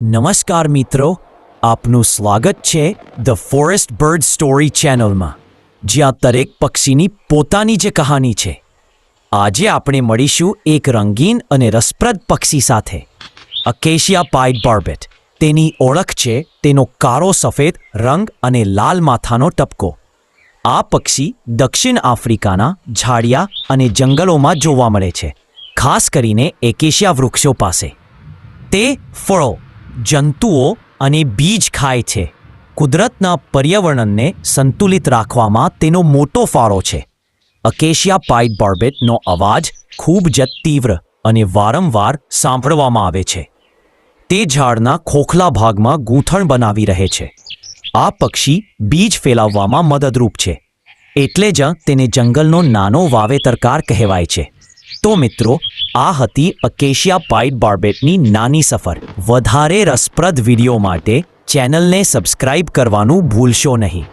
નમસ્કાર મિત્રો, આપનું સ્વાગત છે ધ ફોરેસ્ટ બર્ડ સ્ટોરી ચેનલમાં જ્યાં દરેક પક્ષીની પોતાની જે કહાની છે. આજે આપણે મળીશું એક રંગીન અને રસપ્રદ પક્ષી સાથે. અકેશિયા પાઇડ બાર્બેટ તેની ઓળખ છે તેનો કાળો સફેદ રંગ અને લાલ માથાનો ટપકો. આ પક્ષી દક્ષિણ આફ્રિકાના ઝાડિયા અને જંગલોમાં જોવા મળે છે, ખાસ કરીને એકેશિયા વૃક્ષો પાસે. તે ફળો જંતુઓ અને બીજ ખાય છે. કુદરતના પર્યાવરણને સંતુલિત રાખવામાં તેનો મોટો ફાળો છે. અકેશિયા પાઇટ બોર્બેટનો અવાજ ખૂબ જ તીવ્ર અને વારંવાર સાંભળવામાં આવે છે. તે ઝાડના ખોખલા ભાગમાં ગૂંથણ બનાવી રહે છે. આ પક્ષી બીજ ફેલાવવામાં મદદરૂપ છે. એટલે જ તેને જંગલનો નાનો વાવેતરકાર કહેવાય છે. તો મિત્રો, આ હતી અકેશિયા પાઇટ બાર્બેટની નાની સફર. વધારે રસપ્રદ વીડિયો માટે ચેનલને સબસ્ક્રાઇબ કરવાનું ભૂલશો નહીં.